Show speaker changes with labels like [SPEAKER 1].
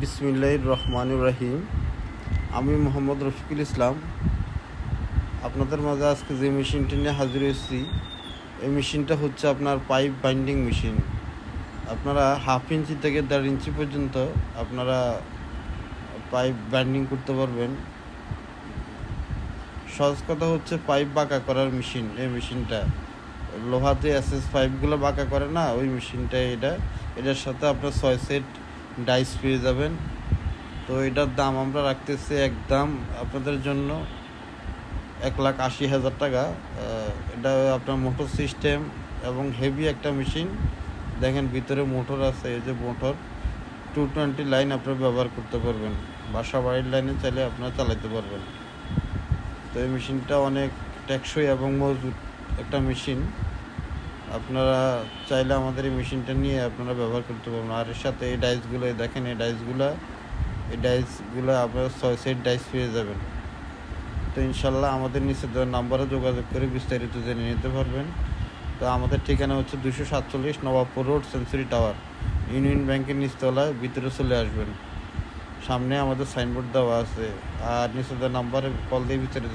[SPEAKER 1] বিসমিল্লাহ রহমানুর রাহিম। আমি মোহাম্মদ রফিকুল ইসলাম। আপনাদের মাঝে আজকে যে মেশিনটি নিয়ে হাজির হয়েছি, এই মেশিনটা হচ্ছে আপনার পাইপ বাইন্ডিং মেশিন। আপনারা হাফ ইঞ্চি থেকে দেড় ইঞ্চি পর্যন্ত আপনারা পাইপ বাইন্ডিং করতে পারবেন। সহজ কথা হচ্ছে পাইপ বাঁকা করার মেশিন, এই মেশিনটা। লোহাতে এসএস পাইপগুলো বাঁকা করে না, ওই মেশিনটা এটা। এটার সাথে আপনার ছয় সেট ডাইস পেয়ে যাবেন। তো এটার দাম আমরা রাখতেছি একদম আপনাদের জন্য এক লাখ আশি হাজার টাকা। এটা আপনার মোটর সিস্টেম এবং হেভি একটা মেশিন। দেখেন ভিতরে মোটর আছে, এই যে মোটর। টু টোয়েন্টি লাইন আপনারা ব্যবহার করতে পারবেন বাসা বাড়ির লাইনে চাইলে আপনারা চালাতে পারবেন। তো এই মেশিনটা অনেক টেকসই এবং মজবুত একটা মেশিন। আপনারা চাইলে আমাদের এই মেশিনটা নিয়ে আপনারা ব্যবহার করতে পারবেন। আর এর সাথে এই ডাইসগুলো দেখেন এই ডাইসগুলো এই ডাইসগুলো আপনারা ছয় সেট ডাইস পেয়ে যাবেন। তো ইনশাল্লাহ আমাদের নিচে দেওয়ার নাম্বারে যোগাযোগ করে বিস্তারিত জেনে নিতে পারবেন। তো আমাদের ঠিকানা হচ্ছে দুশো সাতচল্লিশ Nawabpur road, century tower. Union ব্যাংকের নিচতলায় ভিতরে চলে আসবেন। সামনে আমাদের সাইনবোর্ড দেওয়া আছে। আর নিচে দেওয়ার নাম্বারে কল দিয়ে বিস্তারিত